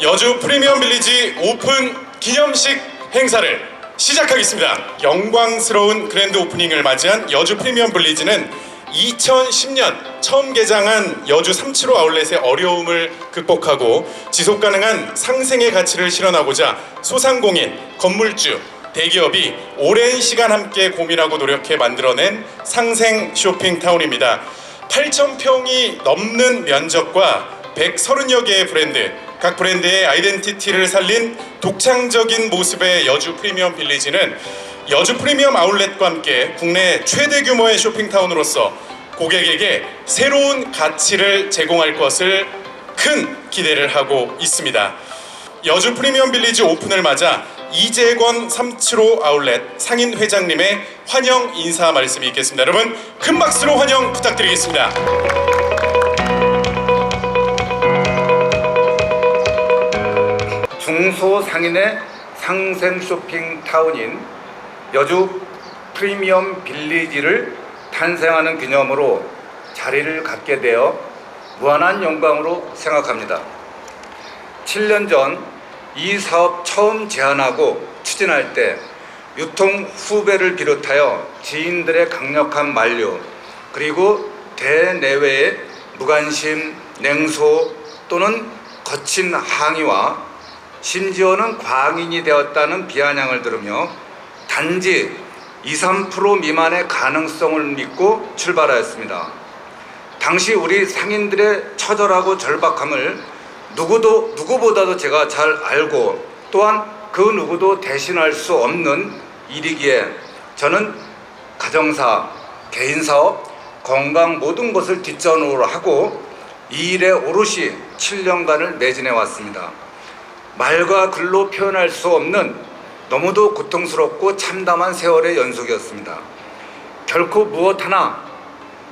여주 프리미엄 빌리지 오픈 기념식 행사를 시작하겠습니다. 영광스러운 그랜드 오프닝을 맞이한 여주 프리미엄 빌리지는 2010년 처음 개장한 여주 375 아울렛의 어려움을 극복하고 지속 가능한 상생의 가치를 실현하고자 소상공인, 건물주, 대기업이 오랜 시간 함께 고민하고 노력해 만들어낸 상생 쇼핑타운입니다. 8,000평이 넘는 면적과 130여 개의 브랜드, 각 브랜드의 아이덴티티를 살린 독창적인 모습의 여주 프리미엄 빌리지는 여주 프리미엄 아울렛과 함께 국내 최대 규모의 쇼핑타운으로서 고객에게 새로운 가치를 제공할 것을 큰 기대를 하고 있습니다. 여주 프리미엄 빌리지 오픈을 맞아 이재권 375 아울렛 상인 회장님의 환영 인사 말씀이 있겠습니다. 여러분 큰 박수로 환영 부탁드리겠습니다. 중소상인의 상생 쇼핑 타운인 여주 프리미엄 빌리지를 탄생하는 기념으로 자리를 갖게 되어 무한한 영광으로 생각합니다. 7년 전 이 사업 처음 제안하고 추진할 때 유통 후배를 비롯하여 지인들의 강력한 만류 그리고 대내외의 무관심, 냉소 또는 거친 항의와 심지어는 광인이 되었다는 비아냥을 들으며 단지 2, 3% 미만의 가능성을 믿고 출발하였습니다. 당시 우리 상인들의 처절하고 절박함을 누구도 누구보다도 제가 잘 알고 또한 그 누구도 대신할 수 없는 일이기에 저는 가정사, 개인사업, 건강 모든 것을 뒷전으로 하고 이 일에 오롯이 7년간을 매진해 왔습니다. 말과 글로 표현할 수 없는 너무도 고통스럽고 참담한 세월의 연속이었습니다. 결코 무엇 하나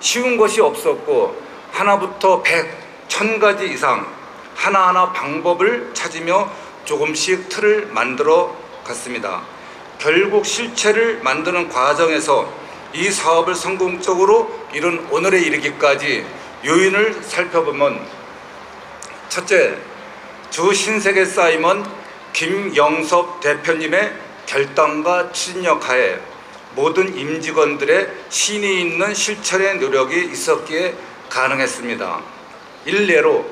쉬운 것이 없었고 하나부터 백, 천 가지 이상 하나하나 방법을 찾으며 조금씩 틀을 만들어 갔습니다. 결국 실체를 만드는 과정에서 이 사업을 성공적으로 이룬 오늘에 이르기까지 요인을 살펴보면 첫째, 주 신세계 사이먼 김영섭 대표님의 결단과 추진력 하에 모든 임직원들의 신이 있는 실천의 노력이 있었기에 가능했습니다. 일례로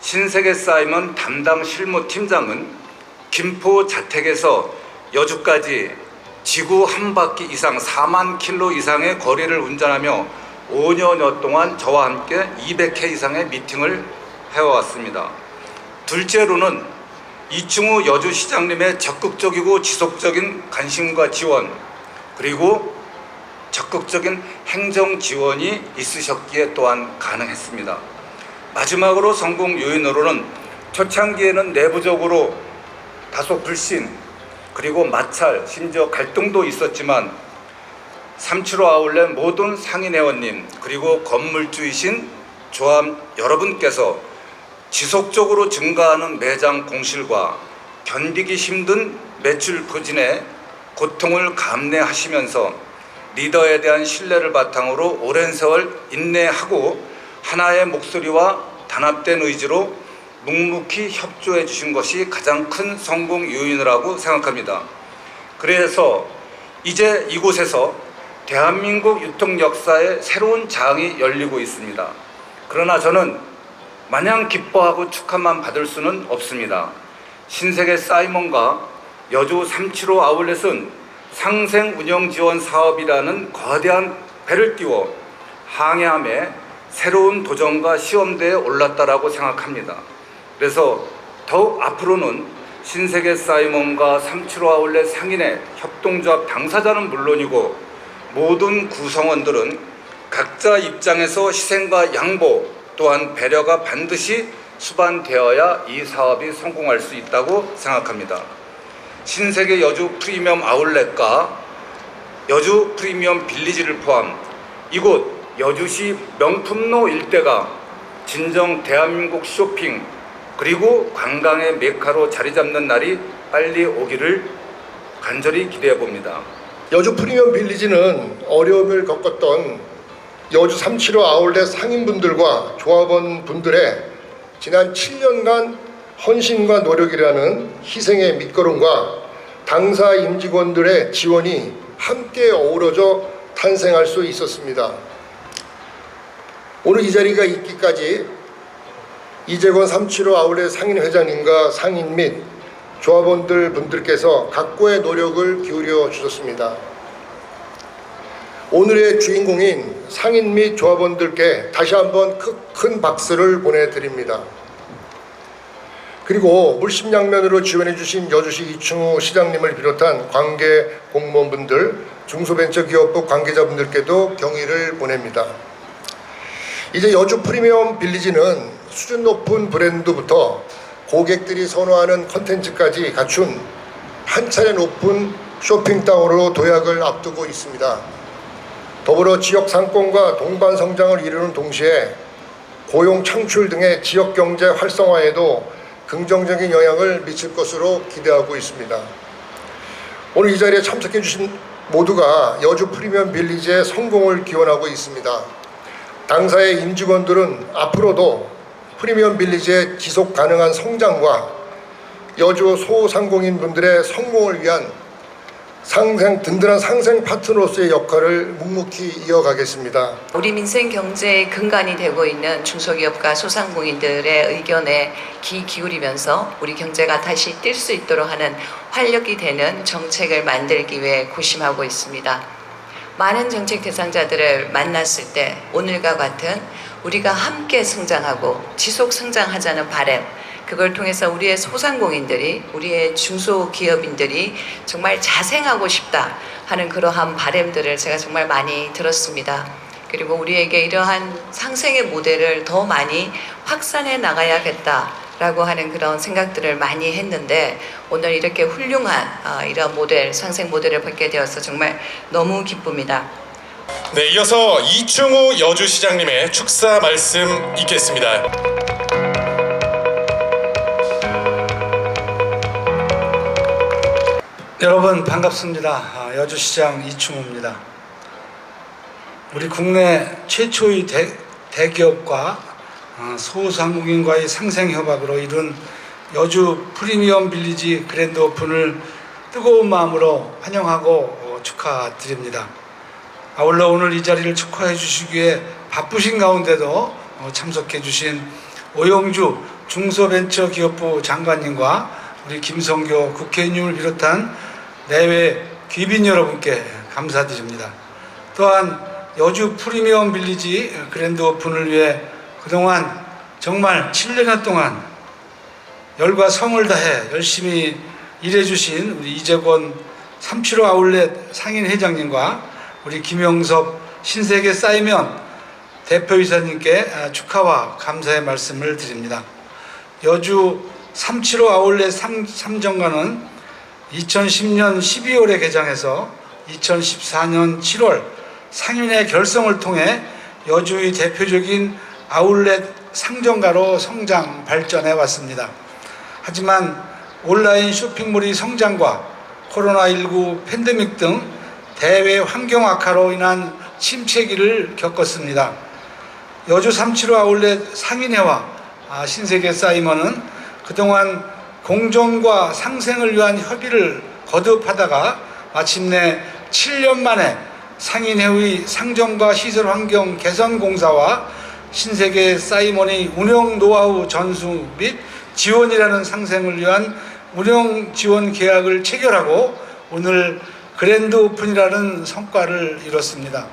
신세계 사이먼 담당 실무팀장은 김포 자택에서 여주까지 지구 한 바퀴 이상 4만 킬로 이상의 거리를 운전하며 5년여 동안 저와 함께 200회 이상의 미팅을 해왔습니다. 둘째로는 이충우 여주 시장님의 적극적이고 지속적인 관심과 지원 그리고 적극적인 행정 지원이 있으셨기에 또한 가능했습니다. 마지막으로 성공 요인으로는 초창기에는 내부적으로 다소 불신 그리고 마찰 심지어 갈등도 있었지만 375 아울렛 모든 상인회원님 그리고 건물주이신 조합 여러분께서 지속적으로 증가하는 매장 공실과 견디기 힘든 매출 부진에 고통을 감내하시면서 리더에 대한 신뢰를 바탕으로 오랜 세월 인내하고 하나의 목소리와 단합된 의지로 묵묵히 협조해 주신 것이 가장 큰 성공 요인이라고 생각합니다. 그래서 이제 이곳에서 대한민국 유통 역사의 새로운 장이 열리고 있습니다. 그러나 저는 마냥 기뻐하고 축하만 받을 수는 없습니다. 신세계 사이먼과 여주 375 아울렛은 상생 운영 지원 사업이라는 거대한 배를 띄워 항해함에 새로운 도전과 시험대에 올랐다라고 생각합니다. 그래서 더욱 앞으로는 신세계 사이먼과 375 아울렛 상인의 협동조합 당사자는 물론이고 모든 구성원들은 각자 입장에서 희생과 양보 또한 배려가 반드시 수반되어야 이 사업이 성공할 수 있다고 생각합니다. 신세계 여주 프리미엄 아울렛과 여주 프리미엄 빌리지를 포함 이곳 여주시 명품로 일대가 진정 대한민국 쇼핑 그리고 관광의 메카로 자리 잡는 날이 빨리 오기를 간절히 기대해 봅니다. 여주 프리미엄 빌리지는 어려움을 겪었던 여주 375 아울렛 상인분들과 조합원 분들의 지난 7년간 헌신과 노력이라는 희생의 밑거름과 당사 임직원들의 지원이 함께 어우러져 탄생할 수 있었습니다. 오늘 이 자리가 있기까지 이재권 375 아울렛 상인 회장님과 상인 및 조합원들 분들께서 각고의 노력을 기울여 주셨습니다. 오늘의 주인공인 상인 및 조합원들께 다시 한번 크- 큰 박수를 보내드립니다. 그리고 물심양면으로 지원해주신 여주시 이충우 시장님을 비롯한 관계 공무원분들, 중소벤처기업부 관계자분들께도 경의를 보냅니다. 이제 여주 프리미엄 빌리지는 수준 높은 브랜드부터 고객들이 선호하는 컨텐츠까지 갖춘 한 차례 높은 쇼핑타운으로 도약을 앞두고 있습니다. 더불어 지역 상권과 동반 성장을 이루는 동시에 고용 창출 등의 지역 경제 활성화에도 긍정적인 영향을 미칠 것으로 기대하고 있습니다. 오늘 이 자리에 참석해 주신 모두가 여주 프리미엄 빌리지의 성공을 기원하고 있습니다. 당사의 임직원들은 앞으로도 프리미엄 빌리지의 지속 가능한 성장과 여주 소상공인 분들의 성공을 위한 상생 든든한 상생 파트너로서의 역할을 묵묵히 이어가겠습니다. 우리 민생 경제의 근간이 되고 있는 중소기업과 소상공인들의 의견에 귀 기울이면서 우리 경제가 다시 뛸 수 있도록 하는 활력이 되는 정책을 만들기 위해 고심하고 있습니다. 많은 정책 대상자들을 만났을 때 오늘과 같은 우리가 함께 성장하고 지속 성장하자는 바램 그걸 통해서 우리의 소상공인들이 우리의 중소기업인들이 정말 자생하고 싶다 하는 그러한 바램들을 제가 정말 많이 들었습니다. 그리고 우리에게 이러한 상생의 모델을 더 많이 확산해 나가야겠다 라고 하는 그런 생각들을 많이 했는데 오늘 이렇게 훌륭한 어, 이런 모델 상생 모델을 뵙게 되어서 정말 너무 기쁩니다. 네, 이어서 이충우 여주시장님의 축사 말씀 있겠습니다. 여러분 반갑습니다. 아, 여주시장 이충우입니다. 우리 국내 최초의 대, 대기업과 아, 소상공인과의 상생 협약으로 이룬 여주 프리미엄 빌리지 그랜드 오픈을 뜨거운 마음으로 환영하고 어, 축하드립니다. 아울러 오늘 이 자리를 축하해 주시기 위해 바쁘신 가운데도 어, 참석해 주신 오영주 중소벤처기업부 장관님과 우리 김성교 국회의원님을 비롯한 내외 귀빈 여러분께 감사드립니다. 또한 여주 프리미엄 빌리지 그랜드 오픈을 위해 그동안 정말 7년 동안 열과 성을 다해 열심히 일해주신 우리 이재권 375 아울렛 상인 회장님과 우리 김영섭 신세계 사이면 대표이사님께 아, 축하와 감사의 말씀을 드립니다. 여주 375 아울렛 삼- 삼정관은 2010년 12월에 개장해서 2014년 7월 상인의 결성을 통해 여주의 대표적인 아울렛 상점가로 성장 발전해 왔습니다. 하지만 온라인 쇼핑몰의 성장과 코로나19 팬데믹 등 대외 환경 악화로 인한 침체기를 겪었습니다. 여주 375 아울렛 상인회와 아, 신세계 사이먼은 그동안 공정과 상생을 위한 협의를 거듭하다가 마침내 7년 만에 상인회의 상점과 시설 환경 개선 공사와 신세계 사이먼의 운영 노하우 전수 및 지원이라는 상생을 위한 운영 지원 계약을 체결하고 오늘 그랜드 오픈이라는 성과를 이뤘습니다.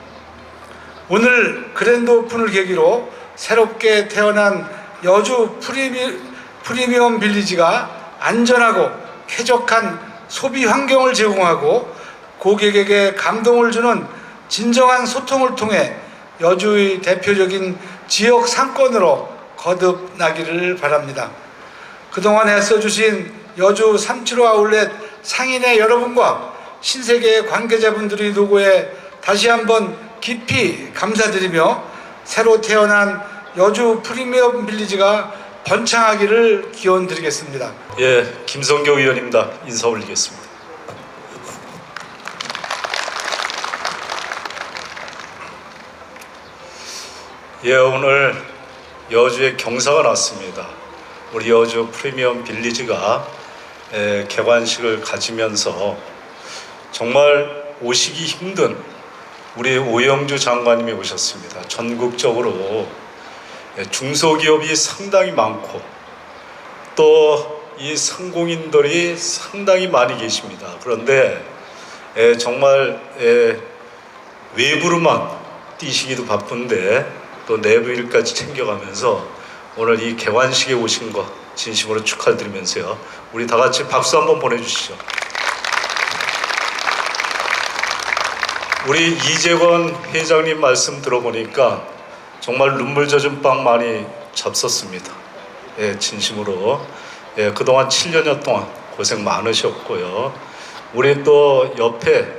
오늘 그랜드 오픈을 계기로 새롭게 태어난 여주 프리미, 프리미엄 빌리지가 안전하고 쾌적한 소비 환경을 제공하고 고객에게 감동을 주는 진정한 소통을 통해 여주의 대표적인 지역 상권으로 거듭나기를 바랍니다. 그동안 애써 주신 여주 375 아울렛 상인의 여러분과 신세계 관계자분들의 노고에 다시 한번 깊이 감사드리며 새로 태어난 여주 프리미엄 빌리지가 번창하기를 기원 드리겠습니다. 예, 김성교 의원입니다. 인사 올리겠습니다. 예, 오늘 여주에 경사가 났습니다. 우리 여주 프리미엄 빌리지가 에, 개관식을 가지면서 정말 오시기 힘든 우리 오영주 장관님이 오셨습니다. 전국적으로 예, 중소기업이 상당히 많고 또 이 상공인들이 상당히 많이 계십니다. 그런데 예, 정말 예, 외부로만 뛰시기도 바쁜데 또 내부 일까지 챙겨가면서 오늘 이 개관식에 오신 거 진심으로 축하드리면서요. 우리 다 같이 박수 한번 보내주시죠. 우리 이재권 회장님 말씀 들어보니까 정말 눈물 젖은 빵 많이 잡섰습니다. 예, 진심으로. 예, 그동안 7년여 동안 고생 많으셨고요. 우리 또 옆에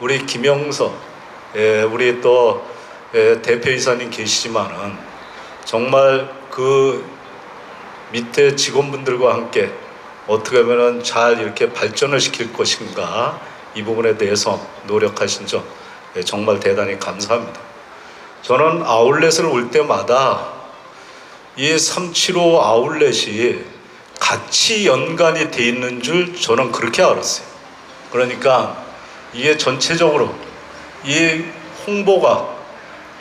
우리 김영서, 예, 우리 또 예, 대표이사님 계시지만은 정말 그 밑에 직원분들과 함께 어떻게 하면은 잘 이렇게 발전을 시킬 것인가 이 부분에 대해서 노력하신 점 예, 정말 대단히 감사합니다. 저는 아울렛을 올 때마다 이 375 아울렛이 같이 연관이 돼 있는 줄 저는 그렇게 알았어요. 그러니까 이게 전체적으로 이 홍보가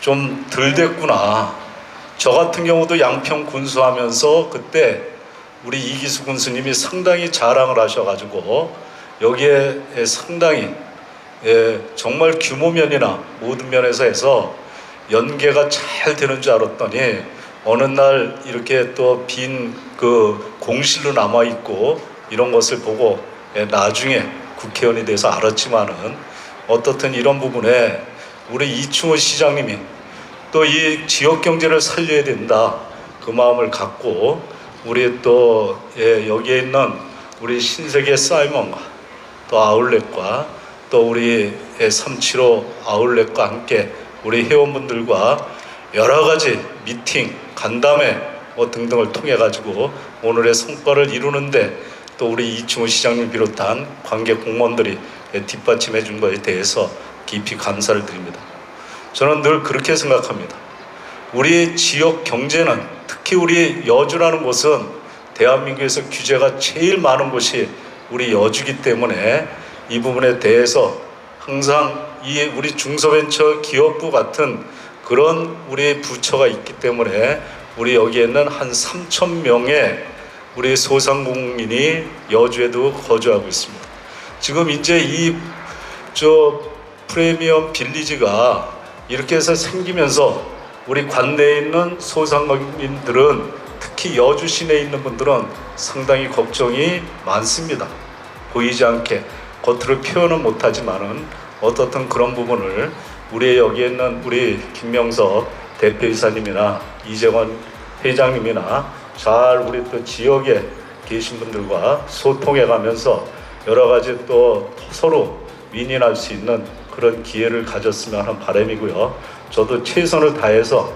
좀 덜 됐구나. 저 같은 경우도 양평 군수하면서 그때 우리 이기수 군수님이 상당히 자랑을 하셔가지고 여기에 상당히 예, 정말 규모면이나 모든 면에서 해서 연계가 잘 되는 줄 알았더니 어느 날 이렇게 또 빈 그 공실로 남아 있고 이런 것을 보고 예, 나중에 국회의원이 돼서 알았지만은 어떻든 이런 부분에 우리 이충호 시장님이 또 이 지역 경제를 살려야 된다 그 마음을 갖고 우리 또 예, 여기에 있는 우리 신세계 사이먼과 또 아울렛과 또 우리 375 아울렛과 함께 우리 회원분들과 여러 가지 미팅, 간담회 뭐 등등을 통해 가지고 오늘의 성과를 이루는데 또 우리 이충호 시장님 비롯한 관계 공무원들이 뒷받침해 준 것에 대해서 깊이 감사를 드립니다. 저는 늘 그렇게 생각합니다. 우리 지역 경제는 특히 우리 여주라는 곳은 대한민국에서 규제가 제일 많은 곳이 우리 여주기 때문에 이 부분에 대해서 항상 이 우리 중소벤처 기업부 같은 그런 우리 부처가 있기 때문에 우리 여기에는 한 3천 명의 우리 소상공인이 여주에도 거주하고 있습니다. 지금 이제 이 저 프리미엄 빌리지가 이렇게 해서 생기면서 우리 관내에 있는 소상공인들은 특히 여주 시내에 있는 분들은 상당히 걱정이 많습니다. 보이지 않게 겉으로 표현은 못하지만은 어떻든 그런 부분을 우리 여기에 있는 우리 김명석 대표이사님이나 이재원 회장님이나 잘 우리 또 지역에 계신 분들과 소통해 가면서 여러 가지 또 서로 윈윈할 수 있는 그런 기회를 가졌으면 하는 바람이고요. 저도 최선을 다해서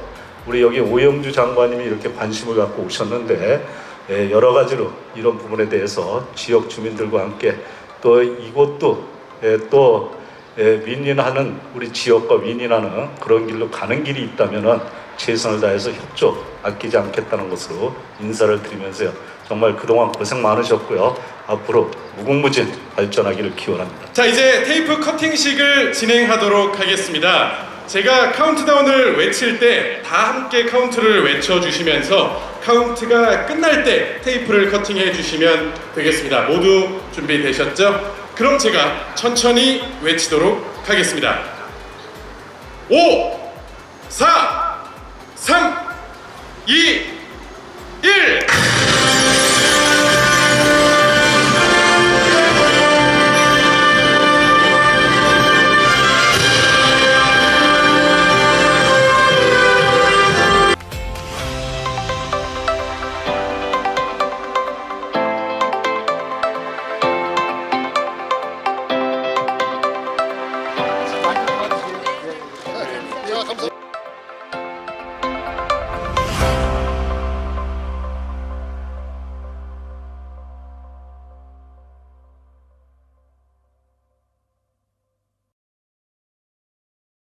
우리 여기 오영주 장관님이 이렇게 관심을 갖고 오셨는데 예, 여러 가지로 이런 부분에 대해서 지역 주민들과 함께 또 이곳도 예, 또 예, 윈윈하는 우리 지역과 윈윈하는 그런 길로 가는 길이 있다면은 최선을 다해서 협조 아끼지 않겠다는 것으로 인사를 드리면서요. 정말 그동안 고생 많으셨고요. 앞으로 무궁무진 발전하기를 기원합니다. 자 이제 테이프 커팅식을 진행하도록 하겠습니다. 제가 카운트다운을 외칠 때 다 함께 카운트를 외쳐주시면서 카운트가 끝날 때 테이프를 커팅해 주시면 되겠습니다. 모두 준비되셨죠? 그럼 제가 천천히 외치도록 하겠습니다. 5, 4, 3, 2, 1